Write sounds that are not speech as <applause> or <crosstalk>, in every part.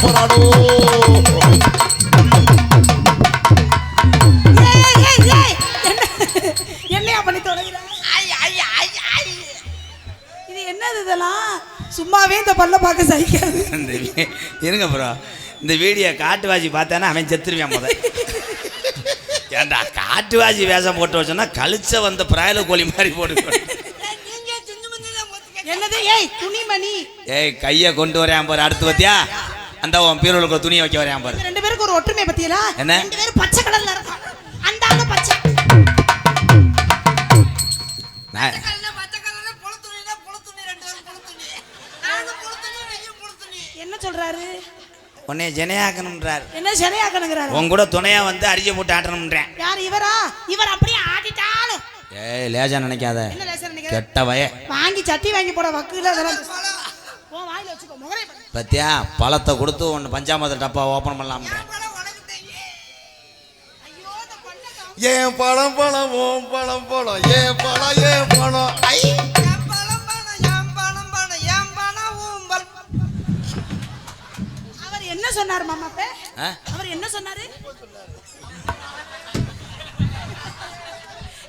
என்ன என்னையா பண்ணி தொலைகிற இது என்னது இதெல்லாம்? சும்மாவே இந்த பல்ல பார்க்க சகிக்காது. இருங்க ப்ரோ இந்த வீடியோ காட்டுவாசி பார்த்தானா அவன் செத்துருவான் முத ஏன்டா காட்டுவாசி வேஷம் போட்டு வச்சோன்னா கழிச்ச வந்த பிராயல கோழி மாதிரி போட்டு என்னது? ஏய் துணிமணி. ஏய் கையை கொண்டு வரேன் பாரு அடுத்து பார்த்தியா? அந்த உன் பீரோலுக்கு ஒரு துணியை வைக்க வரேன் பாரு. ரெண்டு பேருக்கு ஒரு ஒற்றுமை பத்தியலா? என்ன? ரெண்டு பேரும் பச்சை கலர்ல இருக்கும் அந்த ஆளு பச்சை. நான் என்ன சொல்றாரு? உன்னை ஜனையாக்கணும்ன்றார். என்ன சரியாக்கணுங்கிறாரு உன் கூட துணையா வந்து அடிச்சு போட்டு ஆட்டணும்ன்றேன். யார் இவரா? இவர் அப்படியே ஆடிட்டாலும் ஏய் லேஜா நினைக்காத. கெட்ட வய. வாங்கி சட்டி வாங்கி போட வக்குல அதெல்லாம். உன் வாயில வச்சுக்கோ. முகரை. பத்தியா? பழத்தை கொடுத்து ஒன்று பஞ்சாமத டப்பா ஓப்பன் பண்ணலாம்ன்றேன் ஐயோ இந்த பொண்ணை காம- ஏன் பழம் பழம் ஓம் பழம் பழம்? ஏன் பழம் ஏன் பழம்? ஐ அவர் என்ன சொன்னார் மாமா? அவர் என்ன சொன்னாரு?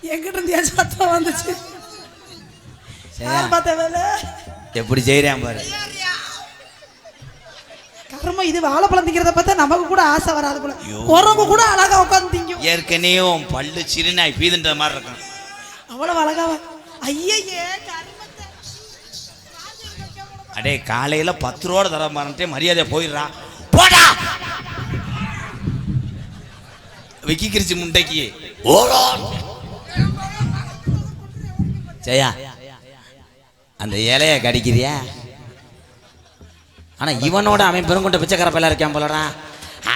எங்கிட்ட <laughs> இருந்து சத்தம் வந்துச்சு. எப்படி செய்கிறேன் பாரு. கர்மம் இது வாழைப்பழம் திங்கிறத பார்த்தா நமக்கு கூட ஆசை வராது போல. குரங்கு கூட அழகா உட்காந்து திங்கும். ஏற்கனவே பல்லு சிறுநாய் பீதுன்ற மாதிரி இருக்கும். அவ்வளவு அழகா ஐயே அடே காலையில பத்து ரூபா தர மாறன்ட்டே மரியாதை போயிடுறா. போடா! விக்கிக்கிருச்சு முண்டைக்கு. ஓடா! ஜெயா அந்த இலைய கடிக்கிறியா? ஆனா இவனோட அவன் பெருங்கொண்ட பிச்சைக்கார பையலா இருக்கான் போலடா.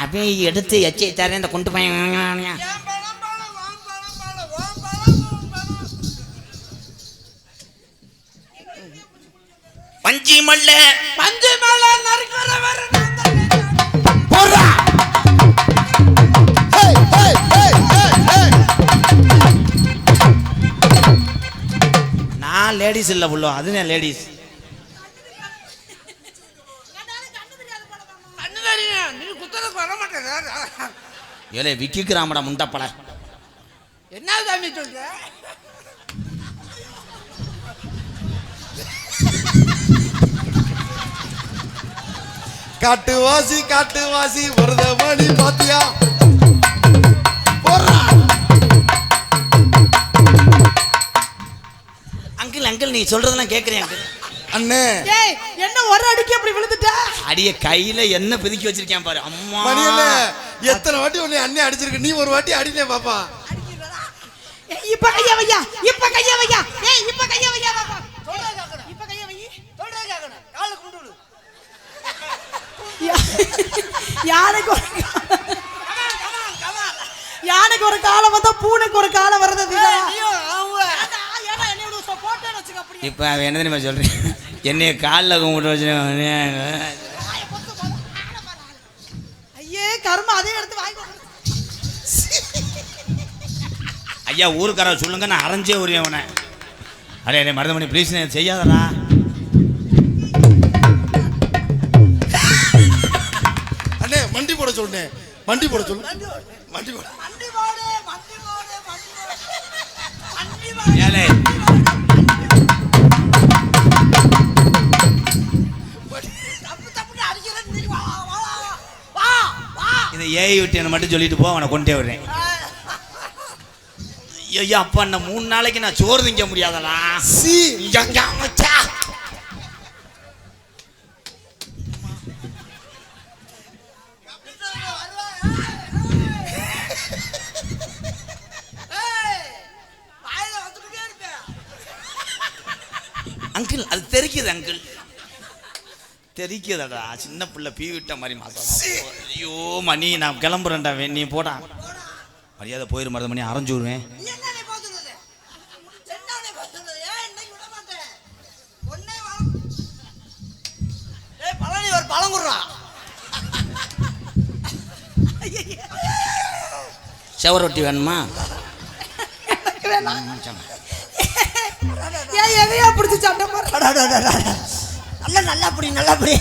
அவன் எடுத்து எச்சை தரேன் இந்த கொண்டு பையன். பஞ்சி மல்ல. பஞ்சு மேல நறுக்கிறவர். நான் லேடிஸ் இல்லை புள்ளோ அது நான் லேடிஸ் நீ குத்தலுக்கு வர மாட்டேன் ஏலே விக்கிக்கிறாமடா முண்டப்பட என்ன சாமி சொல்ற? காட்டுவாசி காட்டுவாசி வருத மணி பாத்தியா? அங்கிள் அங்கிள் நீ சொல்றதெல்லாம் கேட்குறேன் அங்கிள். அண்ணே. ஏய் என்ன ஒரு அடிக்கு அப்படி விழுந்துட்ட? அடிய கையில என்ன பிதுக்கி வச்சிருக்கேன் பாரு. அம்மா. எத்தனை வாட்டி உன்னை அண்ணே அடிச்சிருக்கு? நீ ஒரு வாட்டி அடினே பாப்பா. ஏய், இப்ப கைய வையா இப்ப கைய வையா. ஏய் இப்ப கைய வையா பாப்பா. இப்ப கைய வை. காலை கொண்டு விடு. யா- யானைக்கு ஒரு யானைக்கு ஒரு காலம் வந்தா பூனைக்கு ஒரு காலம் வர்றது. இப்போ அவன் என்ன தெரியுமா சொல்றேன்? என்னைய காலில் கும்பிட்டு வச்சிருக்கேன் ஐயே கர்ம அதே எடுத்து வாங்கி. ஐயா ஊருக்கார சொல்லுங்க நான் அரைஞ்சே வருவேன் உன அடே அடே மருதமணி ப்ளீஸ் செய்யாதடா. அண்ணே மண்டி போட சொன்னேன் மண்டி போட சொல்லு. என்னை மட்டும் சொல்லிட்டு போ அவனை கொண்டே விடுறேன். ஐயா அப்பா என்ன மூணு நாளைக்கு நான் சோறு திங்க முடியாதடா. சி. அங்கிள் அது தெரிக்குது அங்கிள். தெரிக்குதடா சின்ன பிள்ளை பீ விட்ட மாதிரி மாசம் ஐயோ மணி நான் கிளம்புறேன்டா நீ போடா மரியாதை போயிரு மருத மணி அரைஞ்சு விடுவேன் நீ என்ன நீ போக சொல்றது? என்ன நீ போக சொல்றது? ஏன் இன்னைக்கு விட மாட்டேன்? ஒண்ணே வா- ஏய், பழனி ஒரு பழம் குடுறா. செவ ரொட்டி வேணுமா எதையா பிடிச்சி சண்டை போடுற. நல்லா நல்லா அப்படி நல்லா அப்படி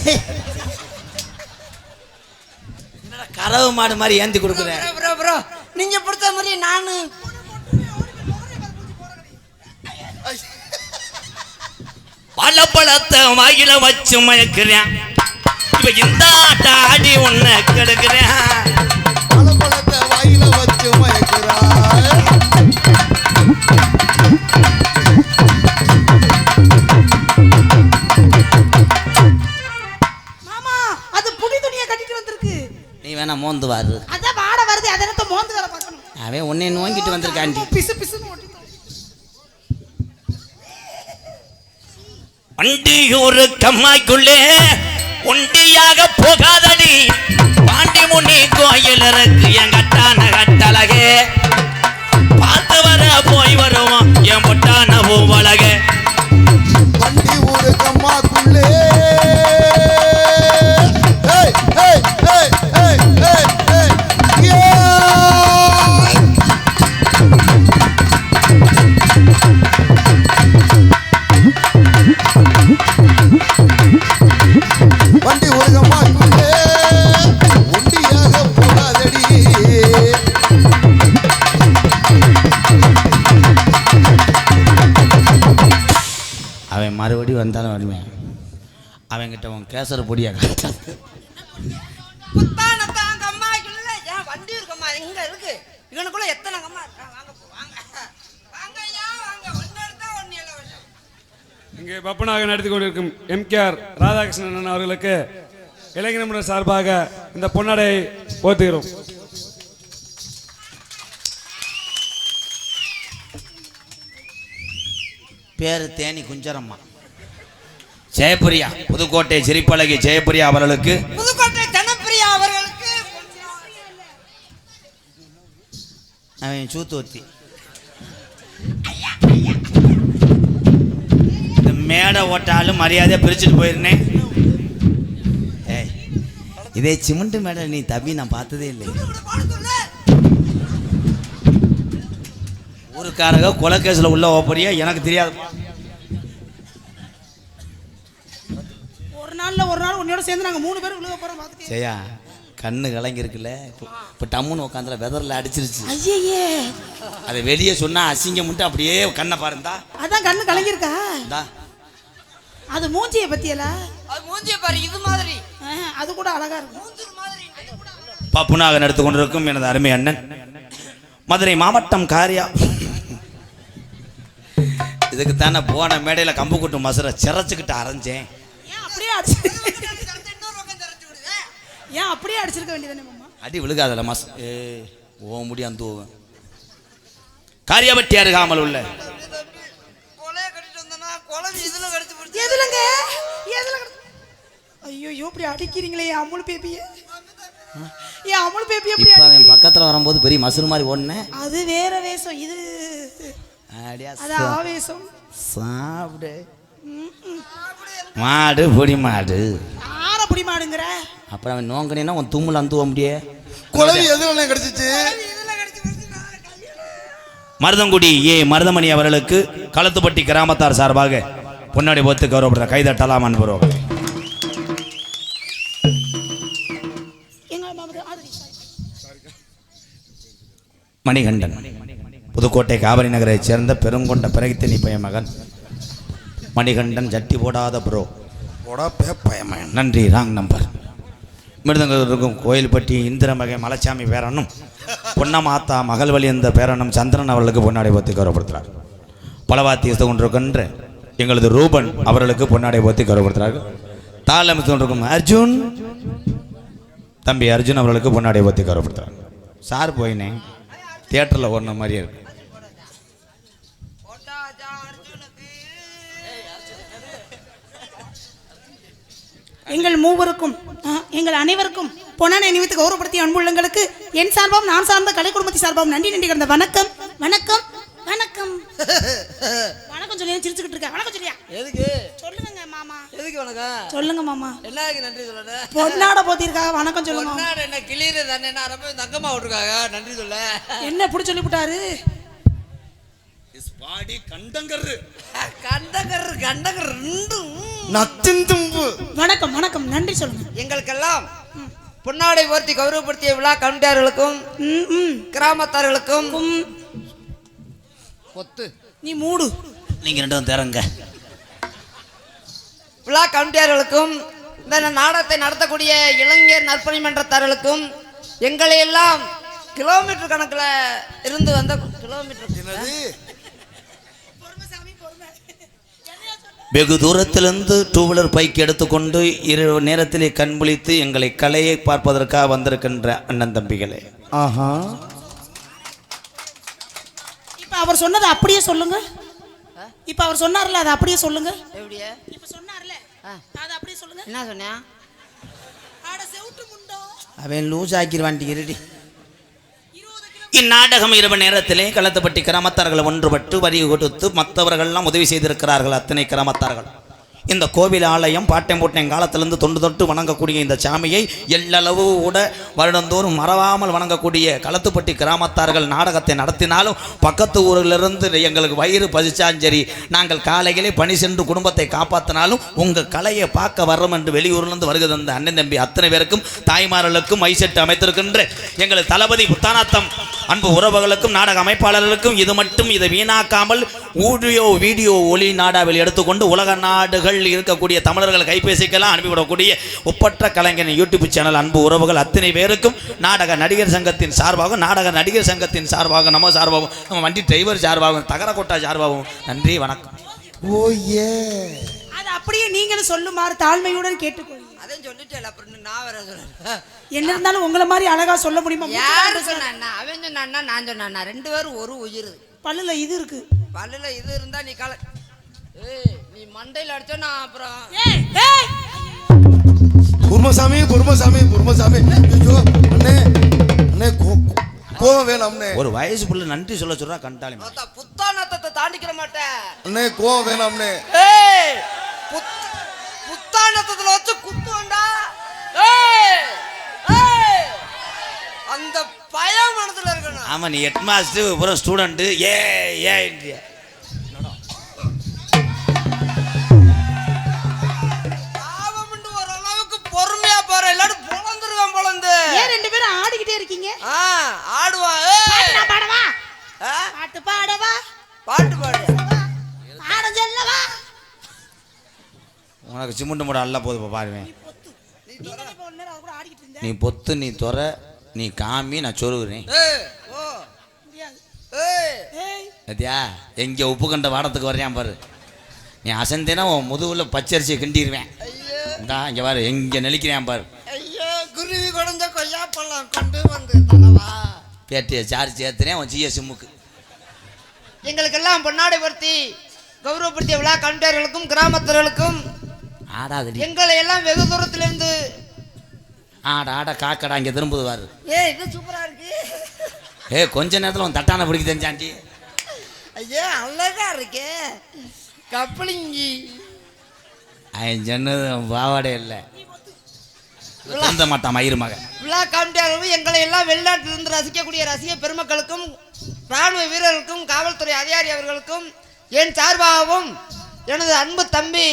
கறவு மாடு மாதிரி ஏந்தி கொடுக்குறேன் ப்ரோ ப்ரோ நீங்க பிடிச்ச மாதிரி நானு. பழப்பழத்தை வாயில வச்சு மயக்கிறேன். இப்ப இந்த ஆட்ட ஆடி உன்னை கெடுக்கிறேன். வேணா மோந்து வாரு அதான் வாட வருது அதை என்னத்த மோந்து வர பார்க்கணும். அவன் உன்னை நோங்கிட்டு வந்திருக்காண்டி. பிசு பிசுன்னு ஓட்டிட்டு வண்டி ஒரு கம்மாய்க்குள்ளே ஒண்டியாக போகாதடி. பாண்டி முனி கோயில் இருக்கு என் கட்டான கட்டழகே. பார்த்து வர போய் வருவோம் என் பொட்டான பூவழகே. வண்டி ஊரு கம்மாக்குள்ளே அவன்கிட்ட உன் கேசர பொடியா புத்தானத்தான் கம்மாய்க்குள்ள ஏன் வண்டி இருக்கம்மா எங்க இருக்கு. இவனுக்குள்ள எத்தனை கம்மா இருக்கா வாங்க போ, வாங்க. வாங்க ஐயா வாங்க. ஒன்னு எடுத்தா ஒன்னு இல்லை விஷயம் இங்கே பப்பனாக நடத்தி கொண்டிருக்கும் எம்கேஆர் ராதாகிருஷ்ணன் அவர்களுக்கு இளைஞர் சார்பாக இந்த பொன்னடையை போத்துகிறோம். பேரு தேனி குஞ்சரம்மா. ஜெயபிரியா புதுக்கோட்டை சிரிப்பழகி ஜெயபிரியா அவர்களுக்கு. புதுக்கோட்டை தனப்பிரியா அவர்களுக்கு. அவன் சூத்துவத்தி இந்த மேடை ஓட்டாலும் மரியாதையா பிரிச்சுட்டு போயிருந்தேன். ஏய் இதே சிமெண்ட் மேடை நீ தப்பி நான் பார்த்ததே இல்லை. ஊருக்காரங்க கொலைக்கேசில் உள்ள ஓப்பறியா எனக்கு தெரியாது. உன்னோட சேர்ந்து நாங்க மூணு பேரும் விழுக போறோம் பாத்துட்டு ஜெயா கண்ணு கலங்கிருக்குல்ல. இப்போ இப்போ டம்முன்னு உட்காந்துல வெதரில் அடிச்சிருச்சு. ஐயே அதை வெளியே சொன்னா அசிங்கம் மட்டும் அப்படியே கண்ணை பாருந்தா. அதான் கண்ணு கலங்கிருக்கா இந்தா. அது மூஞ்சியை பத்தியல? அது மூஞ்சிய பாரு இது மாதிரி. அது கூட அழகா இருக்கும். பப்புனாக நடத்து கொண்டிருக்கும் எனது அருமை அண்ணன். மதுரை மாவட்டம் காரியா. இதுக்கு தானே போன மேடையில் கம்பு கூட்டு மசுரை சிறச்சுக்கிட்டு அரைஞ்சேன். ஏன் அப்படியே ஏன் அப்படியே அடிச்சிருக்க வேண்டியதானே மாமா? அடி விழுகாதல மஸ். ஏ ஓ முடி அந்த காரியாபட்டி அருகாமல் உள்ள. எதுலங்க? எதுல ஐயோ இப்படி அடிக்கிறீங்களே என் அமுல் பேபிய. என் அமுல் பேபி இப்போ அவன் பக்கத்தில் வரும்போது பெரிய மசுறு மாதிரி ஓடினேன் அது வேற வேஷம் இது. அது ஆவேசம். சாப்பிடு. மாடு பொடி மாடு. ஆற புடி மாடுங்கிற? அப்புறம் அவன் நோங்கினா உன் தும்முல அந்துவ முடியே. குழவி எதுல கிடைச்சிச்சு? மருதங்குடி ஏ. மருதமணி அவர்களுக்கு களத்துப்பட்டி கிராமத்தார் சார்பாக பொன்னாடி போத்து கௌரவப்படுற கைதட்டலாம் அன்புறோம். எங்க மாமா ஆதரி மணிகண்டன். புதுக்கோட்டை காவிரி நகரைச் சேர்ந்த பெருங்கொண்ட பிறகித்தனி பையன் மகன். மணிகண்டன் ஜட்டி போடாத ப்ரோ போடா நன்றி ராங் நம்பர் மிருதங்கள் இருக்கும் கோயில்பட்டி இந்திரமகை மலைச்சாமி பேரனும் பொன்னமாத்தா மகள் வழி என்ற பேரனும் சந்திரன் அவர்களுக்கு பொன்னாடை போத்தி கௌரவப்படுத்துகிறார் பலவாத்தி இசை கொண்டிருக்கின்ற எங்களது ரூபன் அவர்களுக்கு பொன்னாடை போத்தி கௌரவப்படுத்துகிறார்கள் தாளம் இசை கொண்டிருக்கும் அர்ஜுன் தம்பி அர்ஜுன் அவர்களுக்கு பொன்னாடை போத்தி கௌரவப்படுத்துகிறார் சார் போயினேன். தியேட்டரில் ஓடின மாதிரியே இருக்கு. எங்கள் மூவருக்கும் எங்கள் அனைவருக்கும் பொன்னானை நிமித்து கௌரவப்படுத்திய அன்புள்ளங்களுக்கு என் சார்பாகவும் நான் சார்ந்த கலை குடும்பத்தை சார்பாகவும் நன்றி நன்றி கிடந்த வணக்கம் வணக்கம் வணக்கம். வணக்கம் சொல்லி சிரிச்சுக்கிட்டு இருக்கேன் வணக்கம் சொல்லியா? எதுக்கு? சொல்லுங்க மாமா. எதுக்கு வணக்கம்? சொல்லுங்க மாமா. என்னதுக்கு நன்றி சொல்லணும்? பொன்னாட போத்திருக்காக வணக்கம் சொல்லுங்க என்ன கிளியிரு தானே என்ன ரொம்ப தங்கமா விட்டுருக்காங்க நன்றி சொல்ல. என்ன இப்படி சொல்லி விட்டாரு கண்டகர் கண்டகர் ரெண்டும். நத்தின் தும்பு. வணக்கம் வணக்கம். நன்றி சொல்லுங்க. எங்களுக்கெல்லாம் பொன்னாடை போர்த்தி கௌரவப்படுத்திய விழா கவுண்டியார்களுக்கும் ம், ம். கிராமத்தார்களுக்கும். ம். ஒத்து. நீ மூடு. நீங்க ரெண்டும் தரங்க. விழா கவுண்டியார்களுக்கும் இந்த நாடகத்தை நடத்தக்கூடிய இளைஞர் நற்பணி மன்றத்தார்களுக்கும் எங்களை எல்லாம் கிலோமீட்டர் கணக்கில் இருந்து வந்த கிலோமீட்டர் என்னது வெகு தூரத்திலிருந்து டூ வீலர் பைக் எடுத்துக்கொண்டு இரு நேரத்திலே கண் விழித்து எங்களை கலையை பார்ப்பதற்காக வந்திருக்கின்ற அண்ணன் தம்பிகளே. ஆஹா. இப்ப அவர் சொன்னதை அப்படியே சொல்லுங்க. இப்ப அவர் சொன்னார்ல அதை அப்படியே சொல்லுங்க. எப்படியே? இப்ப சொன்னார்ல. அதை அப்படியே சொல்லுங்க. என்ன சொன்னேன் அவன் லூஸ் ஆக்கிடுவான்டி இருடி. இந்நாடகம் இரவு நேரத்திலே களத்துப்பட்டி கிராமத்தார்கள் ஒன்றுபட்டு வரி கொடுத்து மற்றவர்கள்லாம் உதவி செய்திருக்கிறார்கள் அத்தனை கிராமத்தார்கள் இந்த கோவில் ஆலயம் பாட்டம் காலத்திலேருந்து காலத்திலிருந்து தொண்டு தொட்டு வணங்கக்கூடிய இந்த சாமியை எல்லளவு கூட வருடந்தோறும் மறவாமல் வணங்கக்கூடிய களத்துப்பட்டி கிராமத்தார்கள் நாடகத்தை நடத்தினாலும் பக்கத்து ஊரிலிருந்து எங்களுக்கு வயிறு பசிச்சாலும் சரி நாங்கள் காலையிலே பணி சென்று குடும்பத்தை காப்பாற்றினாலும் உங்கள் கலையை பார்க்க வர்றோம் என்று வெளியூர்லேருந்து வருகிறது அந்த அண்ணன் தம்பி அத்தனை பேருக்கும் தாய்மார்களுக்கும் மைசெட்டு அமைத்திருக்கின்ற எங்களது தளபதி புத்தானாத்தம் அன்பு உறவுகளுக்கும் நாடக அமைப்பாளர்களுக்கும் இது மட்டும் இதை வீணாக்காமல் ஊடியோ வீடியோ ஒளி நாடாவில் எடுத்துக்கொண்டு உலக நாடுகள் இருக்கக்கூடிய தமிழர்கள் கைபேசிக்கெல்லாம் அனுப்பிவிடக்கூடிய ஒப்பற்ற கலைஞர் யூடியூப் சேனல் அன்பு உறவுகள் அத்தனை பேருக்கும் நாடக நடிகர் சங்கத்தின் சார்பாகவும் நாடக நடிகர் சங்கத்தின் சார்பாக நம்ம சார்பாகவும் நம்ம வண்டி டிரைவர் சார்பாகவும் தகரக்கோட்டா சார்பாகவும் நன்றி வணக்கம். ஓ ஏ. அது அப்படியே நீங்களும் சொல்லுமாறு தாழ்மையுடன் கேட்டுக்கொள்ளுங்க. அதையும் சொல்லிட்டேன் அப்புறம் நான் வேற சொல்றேன். என்ன இருந்தாலும் உங்களை மாதிரி அழகா சொல்ல முடியுமா? யாரு சொன்னா அவன் சொன்னான்னா நான் சொன்னானா ரெண்டு பேரும் ஒரு உயிர். பல்லுல இது இருக்கு. பல்லுல இது இருந்தா நீ கல நீ மண்டையில அடிச்சா நான் அப்புறம். குருமசாமி குருமசாமி குருமசாமி. ஐயோ அண்ணே அண்ணே கோ- கோவம் வேணாம்ண்ணே ஒரு வயசு புள்ள நன்றி சொல்ல சொல்றா கண்டாளி புத்தானத்தை தாண்டிக்கிற மாட்டேன். அண்ணே கோவம் புத் புத்தானத்துல வச்சு குத்துவண்டா ஏய் ஏய் அந்த பயம் மனசுல இருக்கணும். ஆமா நீ ஹெட் மாஸ்டர் அப்புறம் ஸ்டூடெண்ட்டு ஏ ஏ இன்றியா. ஆடிக்கிட்டே இருக்கீங்க. ஆ ஆடுவான் ஏய் நான் பாடவா? பாட்டு பாடவா? பாட்டு பாடு. பாட சொல்லவா? உனக்கு சிமெண்ட் மூட அல்ல போதுப்பா பாருவேன் நீ பொத்து. நீ துற நீ காமி நான் சொல்லுகிறேன் சத்தியா எங்கே உப்பு கண்ட வாடத்துக்கு வரையான் பாரு. நீ அசந்தேனா உன் முதுகுல பச்சரிசியை கிண்டிடுவேன் ஐயோ. இந்தா இங்கே பாரு எங்கே நெளிக்கிறேன் பாரு. குருவி குடஞ்ச கொய்யா பழம் கொண்டு வந்து தரவா? பேட்டியை சார்ஜ் சேர்த்துனேன் உன் ஜிஎஸ் சிம்முக்கு எங்களுக்கெல்லாம் பொன்னாடை படுத்தி கௌரவப்படுத்திய விழா கண்டர்களுக்கும் கிராமத்தர்களுக்கும் ஆடாதடி எங்களை எல்லாம் வெகு தூரத்திலிருந்து ஆட ஆட காக்கடா இங்கே திரும்புது பாரு ஏய் இது சூப்பரா இருக்கு? ஏ கொஞ்ச நேரத்தில் உன் தட்டான பிடிக்க தெரிஞ்சாண்டி. ஐயா அழகா இருக்கே. கப்பலிங்கி அவன் சொன்னது பாவாடே இல்லை. தந்த மாட்டான் மயிறு மகன் விழா காமிட்டியாளர்களும் எங்களை எல்லாம் வெளிநாட்டிலிருந்து ரசிக்கக்கூடிய ரசிக பெருமக்களுக்கும் ராணுவ வீரர்களுக்கும் காவல்துறை அதிகாரி அவர்களுக்கும் என் சார்பாகவும் எனது அன்பு தம்பி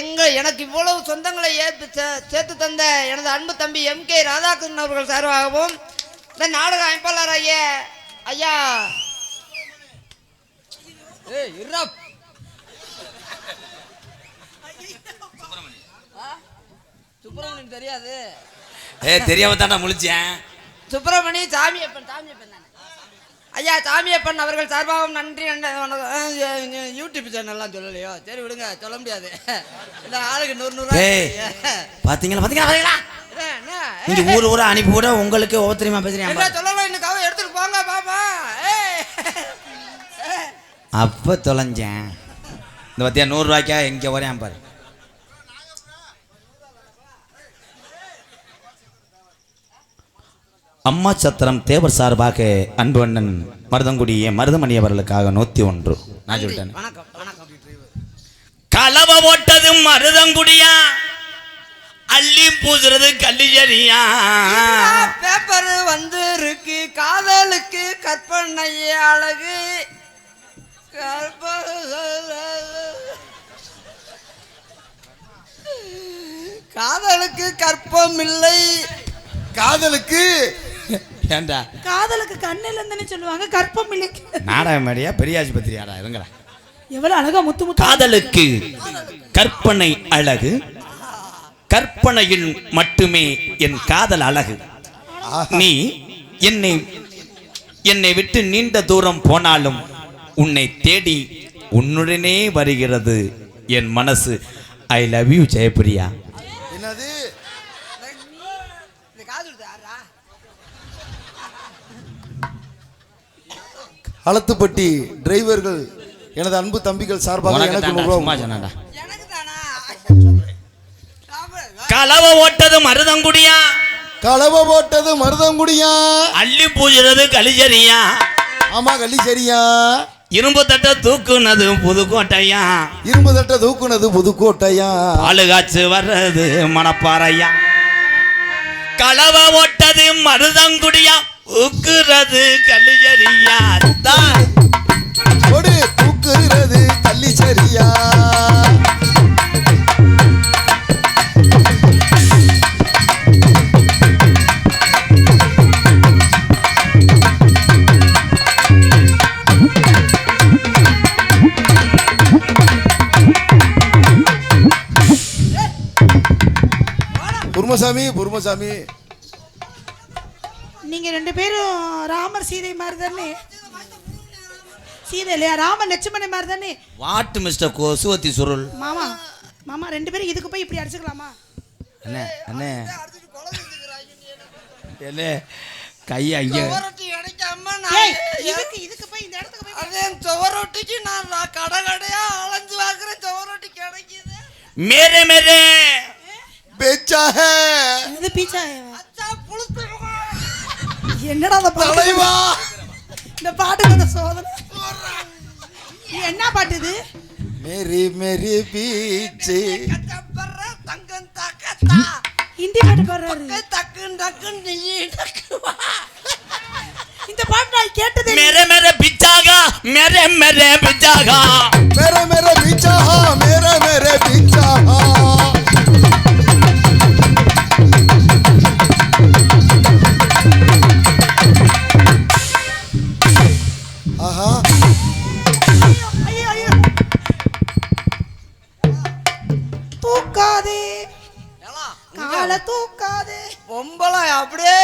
எங்கள் எனக்கு இவ்வளவு சொந்தங்களை ஏற்பு சேர்த்து தந்த எனது அன்பு தம்பி எம் கே ராதாகிருஷ்ணன் அவர்கள் சார்பாகவும் இந்த நாடக அமைப்பாளராகிய ஐயா ஏய் இருடா. ஆ? சுப்பிரமணியன் தெரியாது. ஏ தெரியாம தானே முழிச்சேன். சுப்பிரமணி சாமியப்பன் சாமியப்பன் தானே? ஐயா சாமியப்பன் அவர்கள் சார்பாகவும் நன்றி யூடியூப் சேனல்லாம் சொல்லலையோ? சரி விடுங்க சொல்ல முடியாது. இந்த ஆளுக்கு நூறு நூறு பாத்தீங்களா பாத்தீங்களா பாத்தீங்களா? நீங்க ஊர் ஊரா அனுப்பி விட உங்களுக்கு ஒவ்வொருத்தரையுமா என்ன சொல்லலாம் இன்னைக்காக எடுத்துட்டு போங்க பாப்பா. அப்ப தொலைஞ்சேன். இந்த பத்தியா நூறுரூவாய்க்கா எங்கே வரேன் பாரு. அம்மா சத்திரம் தேவர் சார்பாக அன்பு அண்ணன் மருதங்குடிய மருதமணி அவர்களுக்காக நூத்தி ஒன்று. நான் சொல்லிட்டேன். வணக்கம் வணக்கம் களவ ஓட்டதும் மருதங்குடியா? அள்ளி பூசுறது கல்லிஜரியா பேப்பர் வந்து இருக்கு காதலுக்கு கற்பனை அழகு. காதலுக்கு கற்பம் இல்லை. காதலுக்கு ஏண்டா? காதலுக்கு கண்ணில் இருந்துன்னு சொல்லுவாங்க கற்பம் இல்லை நாடக மேடையா? பெரிய இருங்கடா எவ்வளவு அழகா முத்து முத்து காதலுக்கு கற்பனை அழகு கற்பனையில் மட்டுமே என் காதல் அழகு. நீ என்னை என்னை விட்டு நீண்ட தூரம் போனாலும் உன்னை தேடி உன்னுடனே வருகிறது என் மனசு. ஐ லவ் யூ ஜெயபிரியா என்னது இந்த காது கொடுத்து யாரா களத்துப்பட்டி டிரைவர்கள் எனது அன்பு தம்பிகள் சார்பாக எனக்கு களவ ஓட்டது மருதங்குடியா? களவ போட்டது மருதங்குடியா? அள்ளி பூஜிறது கலிஜரியா ஆமா கள்ளி சரியா இரும்பு தட்ட தூக்குனது புதுக்கோட்டையா? இரும்பு தட்ட தூக்குனது புதுக்கோட்டையா? பாலு காய்ச்சு வர்றது மணப்பாறையா? களவ ஓட்டது மருதங்குடியா? உக்குறது கலிஜரியா தான். கொடு தூக்குறது கள்ளி சரியா புர்மசாமி நீங்க ரெண்டு பேரும் ராமர் சீதை மாதிரி தானே சீதை இல்லையா? ராமர் லட்சுமணன் மாதிரி தானே வாட்டு மிஸ்டர் கொசுவத்தி சுருள்? மாமா மாமா ரெண்டு பேரும் இதுக்கு போய் இப்படி அடிச்சுக்கலாமா? அண்ணே அண்ணே. என்ன கையா ஐயா இதுக்கு இதுக்கு போய் இந்த இடத்துக்கு போய் அதே சுவரொட்டிக்கு நான் கடை கடையா அலைஞ்சு பார்க்குறேன். சுவரொட்டி கிடைக்குது. மேரே மேரே. பேச்சா பீச்சா அச்சா புளுத்து என்னடா அந்த தலைவா! இந்த பாட்டு கொஞ்சம் சோதனை. என்ன பாட்டு இது? மேரி மேரி பீச்சு. தங்கம் தக்கத்தா ஹிந்தி பாட்டு பாடுறாரு. தக்கு தக்கு நீ தக்குவா இந்த பாட்டு நான் கேட்டது மேரே மேரே பிச்சாகா மேரே மேரே பிச்சாகா. மேரே மேரே பிச்சாகா மேரே மேரே பிச்சாகா தூக்காதே. காலை தூக்காதே. பொம்பளை அப்படியே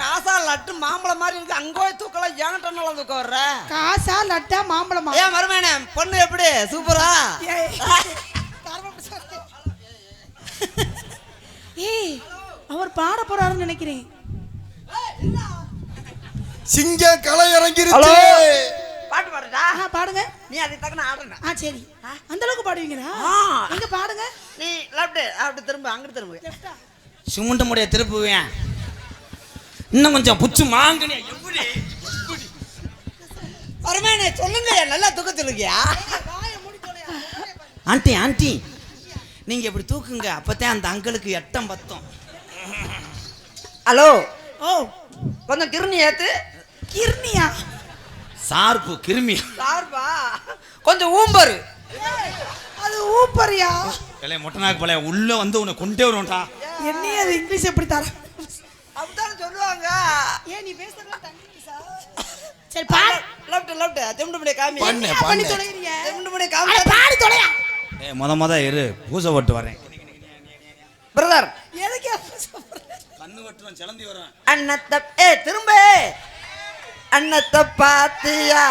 காசா லட்டு மாம்பழம் மாதிரி இருக்கு. அங்க போய் தூக்கலாம் ஏன்ட்ட நல்லா தூக்க வர்ற காசா லட்டா மாம்பழமா? ஏன் மருமேனே பொண்ணு எப்படி? சூப்பரா? ஏய், அவர் பாட போறாருன்னு நினைக்கிறேன். சிங்க களை இறங்கிருச்சு. பாட்டு பாடுடா பாடுங்க. நீ அதை தக்கன ஆடுன ஆ சரி. அந்த அளவுக்கு பாடுவீங்களா. எங்க பாடுங்க? நீ லெஃப்ட் அப்படி திரும்ப அங்கிட்டு திரும்ப. சுமுண்ட முடிய திருப்புவேன். இன்னும் கொஞ்சம் புச்சு மாங்கனி எப்படி? மருமேனே சொல்லுங்க நல்லா தூக்க சொல்லுங்கயா தொலையா ஆண்டி ஆண்டி நீங்க இப்படி தூக்குங்க அப்பதான் அந்த அங்கிளுக்கு எட்டம் பத்தம். ஹலோ? ஓ கொஞ்சம் கிருணி ஏத்து. கிர்னியா சார்பு கிருமி. சார்பா? கொஞ்சம் ஊம்பரு. அது ஊப்பரியா இல்லை மொட்டனாக்கு பழைய உள்ள வந்து உன்னை கொண்டே வருவோம்டா. என்னைய அது இங்கிலீஷ் எப்படி தர? அப்படித்தானே சொல்லுவாங்க. ஏன் நீ பேசுறது இங்கிலீஷா? சரி? பாடு லெஃப்ட் லெஃப்ட் திமுண்டு முடி காமி. பண்ணு பண்ணி பண்ணு. தொலைகிறிய திமுண்டு முடி அட, காமி பாடி தொலையா. ஏ முத முத இரு. பூசை போட்டு வரேன். பிரதர் எதுக்கு அப்படி சொல்ற? கண்ணு வெட்டுறேன் சிலந்தி வரேன் அண்ணத்த ஏ திரும்ப. அண்ணத்த பாத்தியா?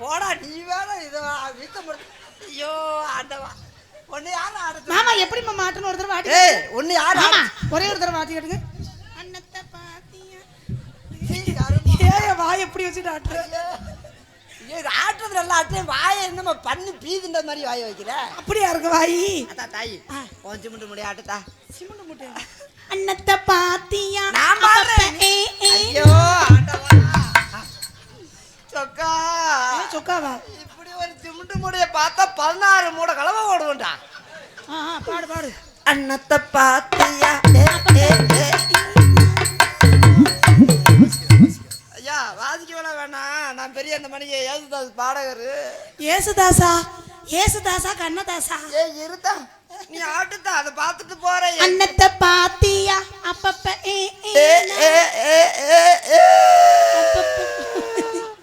போடா நீ வேற இது வீத்த ஐயோ ஆண்டவா ஒன்னு யாரும் ஆடுறது? மாமா எப்படி மாமா ஆட்டணும் ஒரு தடவை ஆட்டி ஏய் ஒன்னு யாரும் மாமா ஒரே ஒரு தடவை ஆட்டி காட்டுங்க அன்னத்தை பாத்தியா? ஏன் வாய் எப்படி வச்சுட்டு ஆட்டுற? ஆட்டுறது நல்லா ஆட்டு வாயை என்னமா பண்ணி பீதுன்ற மாதிரி வாயை வைக்கிற? அப்படியா இருக்கு வாய்? அத்தா தாய் கொஞ்சம் மட்டும் முடிய ஆட்டுதா சிமுண்டு முட்டை அன்னத்தை பாத்தியா? நான் பாடுறேன். சொக்காவா? இப்படி ஒரு சிமுண்டு மூடைய பார்த்தா பதினாறு மூட கலவை ஓடுவோம்டா பாடு பாடு. அன்னத்தை ஏ, ஏ. ஐயா வாசிக்க வேணா வேணாம். நான் பெரிய அந்த மணிக்கு ஏசுதாஸ் பாடகர். ஏசுதாசா? ஏசுதாசா கண்ணதாசா? ஏ இருத்தா நீ ஆட்டுத்த அதை பார்த்துட்டு போற அன்னத்தை பாத்தியா அப்பப்ப ஏ, ஏ, ஏ, ஏ, ஏ,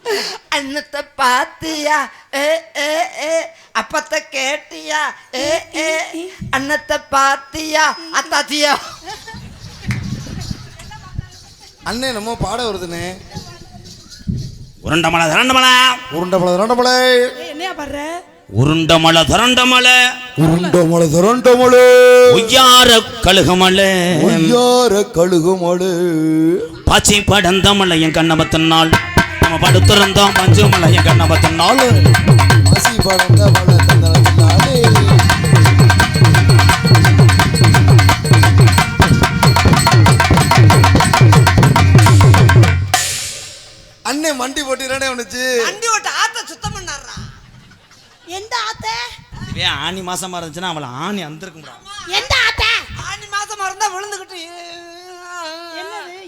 ஏ. அப்பப்ப. அன்னத்தை பாத்தியா? ஏ ஏ ஏ. அப்பத்த கேட்டியா? ஏ ஏ அன்னத்தை பாத்தியா? அத்தாத்தியா? அண்ணே நம்ம பாட வருதுண்ணே. உருண்டமலை திரண்டமலை உருண்டமலை திரண்டமலை என்னையா பண்ற உருண்டமலை திரண்டமலை உருண்டமலை திரண்டமலை உய்யார கழுகுமலை ஒய்யார கழுகுமலை பாச்சி படந்தமலை என் கண்ணபத்தினால் நம்ம படுத்திருந்தோம் பஞ்சுமலை என் கண்ணபத்தினால் ஆசி படந்த மலை தந்தனத்தினாலே அண்ணே மண்டி போட்டிரானே வந்துச்சு வண்டி ஓட்ட ஆத்த சுத்தம் பண்ணாரா எந்த ஆத்த? இதே ஆனி மாசமா இருந்துச்சுன்னா அவளை ஆணி அந்திருக்க முடியாது எந்த ஆத்த? ஆணி மாசமா இருந்தா விழுந்துகிட்டு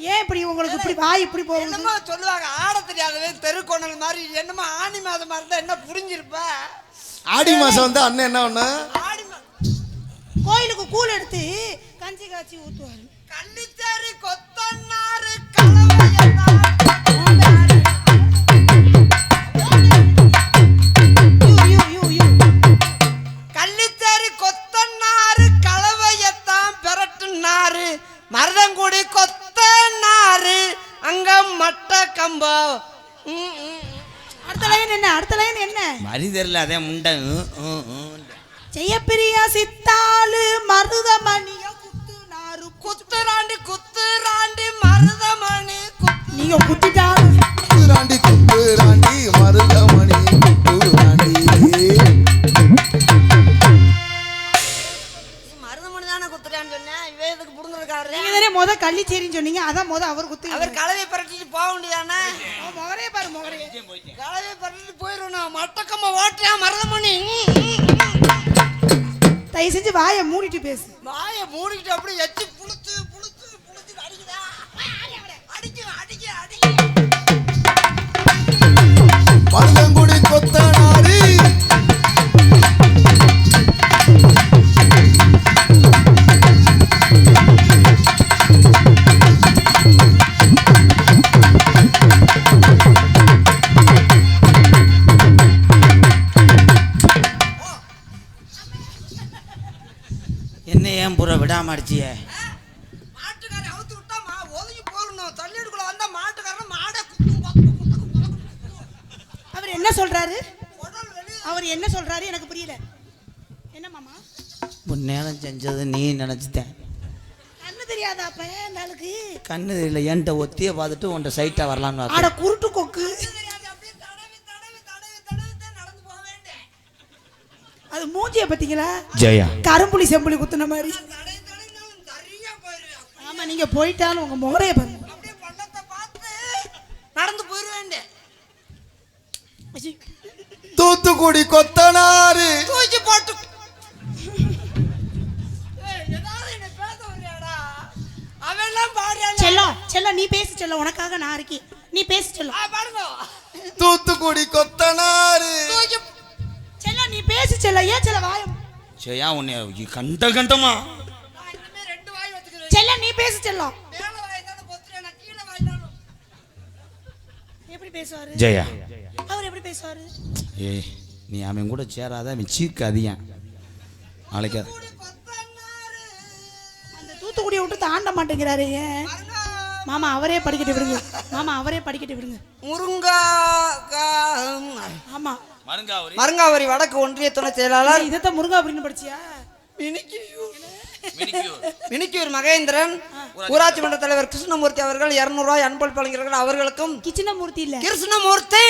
ஏன் இப்படி உங்களுக்கு இப்படி வாய் இப்படி போகுது? என்னமோ சொல்லுவாங்க ஆட தெரியாதவே தெருக்கோணல் மாதிரி என்னமோ ஆணி மாதமா இருந்தா என்ன புரிஞ்சிருப்ப? ஆடி மாசம் வந்து அண்ணன் என்ன ஒண்ணு? ஆடி கோயிலுக்கு கூழ் எடுத்து கஞ்சி காய்ச்சி ஊத்துவாரு. கள்ளிச்சாரி கொத்தன்னாரு தெரியல அதே முண்டை. ஜெயப்பிரியா சித்தாளு மருதமணிய குத்துனாரு. குத்துராண்டி குத்துராண்டி மருதமணி குத்து நீங்க குத்திட்டாலும் ராண்டி குப்பு ராண்டி மருதமணி குப்பு ராண்டி மருதமணி தானே குத்துறான்னு சொன்னேன் இவன் இதுக்கு புடுங்கிருக்காரு நீங்க தானே முத கள்ளிச்சேரின்னு சொன்னீங்க அதான் முத அவர் குத்து அவர் கலவை பரட்டிட்டு போக வேண்டியதானே அவன் முகரே பாரு முகரே கலவை பரட்டிட்டு போயிடணும் மட்டக்கம்ப ஓட்டியா மருதமணி? தயவு செஞ்சு வாயை மூடிட்டு பேசு. வாயை மூடிக்கிட்டு அப்படியே எச்சி புளுத்து புளுத்து புளுத்து அடிக்குதா? அடிக்க அடிக்க அடிக்க. மருதங்குடி கொத்தனாரி. கண்ணு இல்லை என்கிட்ட ஒத்திய பார்த்துட்டு உன்ட்ட சைட்டா வரலான்னு ஆட. குருட்டு கொக்கு. தெரியாது அப்படியே தடவி தடவி தடவி தடவி தான் நடந்து போக வேண்டிய அது மூஞ்சிய பாத்தீங்களா ஜெயா. கரும்புலி செம்புலி குத்துன மாதிரி. ஆமா நீங்க போயிட்டாலும் உங்க முகரைய பாருங்க. நடந்து போயிருவேன். தூத்துக்குடி கொத்தனாரு தூக்கி போட்டு செல்லம் செல்லம் நீ பேசு செல்லம் உனக்காக நான் இருக்கேன். நீ பேசு செல்லம். தூத்துக்குடி கொத்தனாரு செல்லம் நீ பேசு செல்லம் ஏன் செல்ல வாயம்? ஜெயா உன்னை கண்ட கண்டமா. செல்லம் நீ பேசு செல்லம். எப்படி பேசுவாரு? ஜெயா. அவர் எப்படி பேசுவாரு? ஏய் நீ அவன் கூட சேராத அவன் சீக்கு அதிகம் நாளைக்கு தூத்துக்குடியை விட்டு தாண்ட மாட்டேங்கிறாரு ஏன். மாமா அவரே படிக்கட்டு விடுங்க. மாமா அவரே படிக்கட்டு விடுங்க. முருங்கா ஆமா. மருங்காவரி. வடக்கு ஒன்றிய துணை செயலாளர். இதத்த முருகா அப்படின்னு படிச்சியா? மினிக்கியூர். மகேந்திரன். ஊராட்சி மன்ற தலைவர் கிருஷ்ணமூர்த்தி அவர்கள் இருநூறு ரூபாய் அன்பள் வழங்குகிறார்கள் அவர்களுக்கும். கிச்சனமூர்த்தி இல்ல. கிருஷ்ணமூர்த்தி!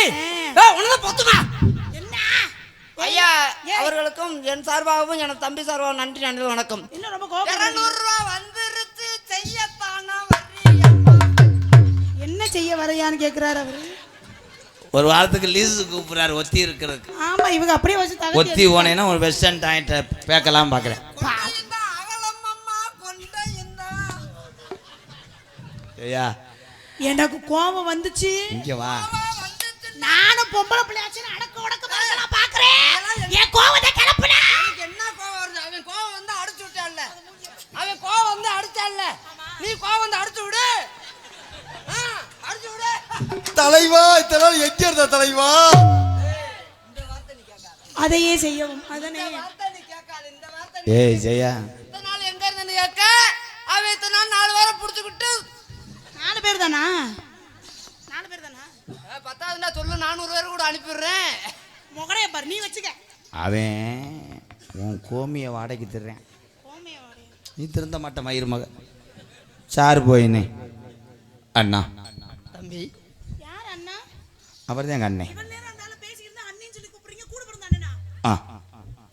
பொத்துமா? என்ன? ஐயா அவர்களுக்கும் என் சார்பாகவும் எனது தம்பி சார்பாகவும் நன்றி நன்றி வணக்கம். என்ன ரொம்ப கோபம் என்ன செய்ய வரையான்னு கேக்குறாரு அவரு. ஒரு வாரத்துக்கு லீஸு கூப்பிடுறாரு ஒத்தி இருக்கிறதுக்கு. ஆமா இவங்க அப்படியே வச்சு ஒத்தி போனேன்னா ஒரு வெஸ்டர்ன் டாயிட்ட பேக்கலாம் பார்க்குறேன் ஐயா. எனக்கு கோபம் வந்துச்சு. இங்கே வா. நானும் பொம்பளை பிள்ளையாச்சு தலைவா? அதையே செய்யவும் அதனே. ஏய் ஜெயா. இத்தனை நாள் எங்க இருந்தேன்னு கேட்க? அவன் இத்தனை நாள் நாலு வாரம் புடிச்சுக்கிட்டு. நாலு பேர் தானா? நாலு பேர் தானா? பத்தாவதுனா சொல்லு நானூறு பேர் கூட அனுப்பிடுறேன். முகரைய பாரு நீ வச்சுக்க. அவன் உன் கோமியை வாடகைக்கு தர்றேன். கோமிய வாடி. நீ திருந்த மாட்ட மயிர் மக. சார் போயினே. அண்ணா. தம்பி கூப்பிடுறீங்க கூட பிறந்த அண்ணனா? ஆ.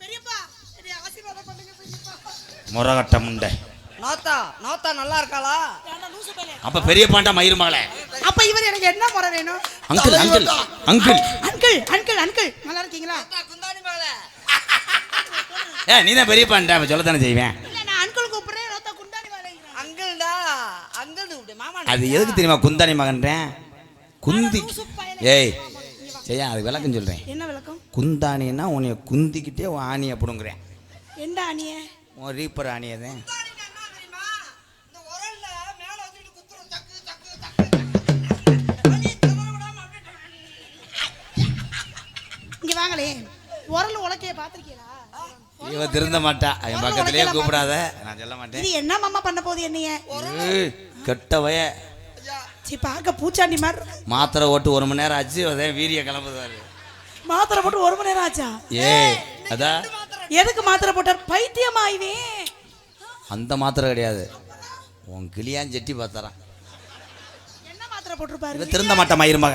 பெரியப்பா என்னை ஆசீர்வாதம் பண்ணுங்க பெரியப்பா. முறகட்ட முண்டை. நோத்தா நோத்தா நல்லா இருக்காளா? ஏன்டா லூசு பையலே? அப்ப பெரிய பாண்டா மயிர் மகளே அப்ப இவர் எனக்கு என்ன முறை வேணும்? Uncle uncle uncle. Uncle uncle uncle. நல்லா இருக்கீங்களா? குந்தாணி மகளே ஏ நீ தான் பெரிய பாண்டா அப்ப சொல்லத்தானே செய்வேன்? இல்ல நான் அங்கிள் கூப்பிடுறேன் ரோத்தா குண்டாணி வாழைங்கிறேன் அங்கிள்டா அங்கிள் இப்படி மாமா அது எதுக்கு தெரியுமா குந்தாணி மகன்றேன்? குந்தி. ஏய் செய்யா அது விளக்கம் சொல்றேன். என்ன விளக்கம்? குந்தாணின்னா உன்னைய குந்திக்கிட்டே உன் ஆணியை பிடுங்குறேன். எந்த அணிய உன் ரீப்பர் ஆணியை தான். இங்க வாங்களே. உரல் உலக்கைய பாத்திருக்கீங்களா இவ திருந்த மாட்டா. என் பக்கத்திலேயே கூப்பிடாத. நான் சொல்ல மாட்டேன். இது என்ன மாமா பண்ண போகுது என்னைய? ஏய், கெட்ட வய. சரி பார்க்க பூச்சாண்டி மாதிரி. மாத்திரை ஓட்டு ஒரு மணி நேரம் ஆச்சு அதே வீரிய கிளம்புதாரு மாத்திரை போட்டு ஒரு மணி நேரம் ஆச்சா? ஏய் அதான் எதுக்கு மாத்திரை போட்டார்? பைத்தியமா இவன்? அந்த மாத்திரை கிடையாது. உன் கிளியான் செட்டி பார்த்தாரான் என்ன மாத்திரை போட்டிருப்பாரு? திருந்த மாட்டா மயிர் மக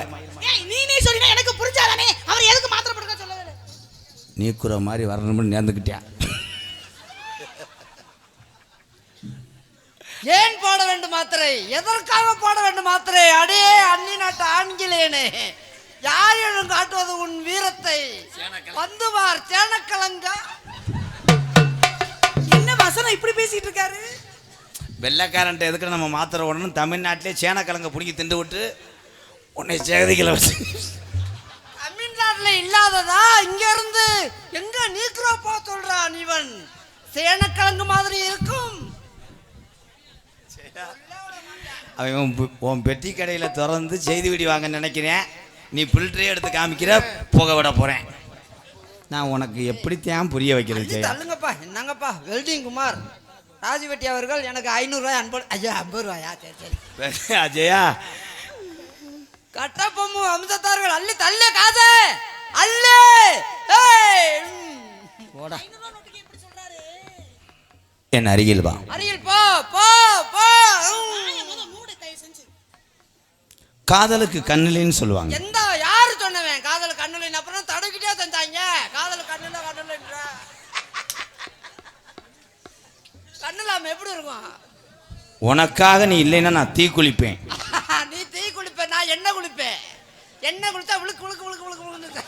ஏய் நீ நீ சொல்லினா எனக்கு புரிஞ்சாதானே? அவர் எதுக்கு மாத்திரை போட்டுக்க சொல்லவே. நீக்குற மாதிரி வரணும்னு நேர்ந்துக்கிட்டியா ஏன் போட வேண்டும் மாத்திரை? எதற்காக போட வேண்டும் மாத்திரை? அடே அன்னி நாட்டு ஆண்கிலேனே யாரிடம் காட்டுவது உன் வீரத்தை? வந்து வார் சேனக்கலங்கா. என்ன வசனம் இப்படி பேசிட்டு இருக்காரு? வெள்ளைக்காரன்ட்ட எதுக்கு நம்ம மாத்திரை ஓடணும் தமிழ்நாட்டிலே சேனக்கிழங்க பிடிங்கி திண்டு விட்டு உன்னை சேகதிகளை வச்சு. தமிழ்நாட்டுல இல்லாததா? இங்க இருந்து எங்க நீக்கிறோப்பா சொல்றான் இவன்? சேனக்கிழங்கு மாதிரி இருக்கும். அவன் உன் பெட்டி கடையில் திறந்து செய்தி வெடி வாங்க நினைக்கிறேன். நீ பில்டரே எடுத்து காமிக்கிற புகை விட போகிறேன் நான் உனக்கு எப்படித்தான் புரிய வைக்கிறது தள்ளுங்கப்பா என்னங்கப்பா வெல்டிங் குமார். ராஜவெட்டி அவர்கள் எனக்கு ஐநூறு ரூபாய் அன்பு ஐயா ஐம்பது ரூபாயா? சரி சரி. <laughs> அஜயா. கட்டப்பொம்மு வம்சத்தார்கள் அள்ளி தள்ள காசே! ம். போடா. என் அருகில் வா. காதலுக்கு கண்ணிலின்னு சொல்லுவாங்க. எந்த யாரு சொன்னவன்? காதல் கண்ணுல அப்புறம் தடவிக்கிட்டே தந்தாங்க. காதல் கண்ணுல கண்ணுல கண்ணுலாம எப்படி இருக்கும்? உனக்காக நீ இல்லைன்னா நான் தீ குளிப்பேன். <laughs> நீ தீ குளிப்ப நான் எண்ணெய் குளிப்பேன். எண்ணெய் குளிச்சா விழுக்கு விழுக்கு விழுக்கு விழுக்கு விழுக்கு.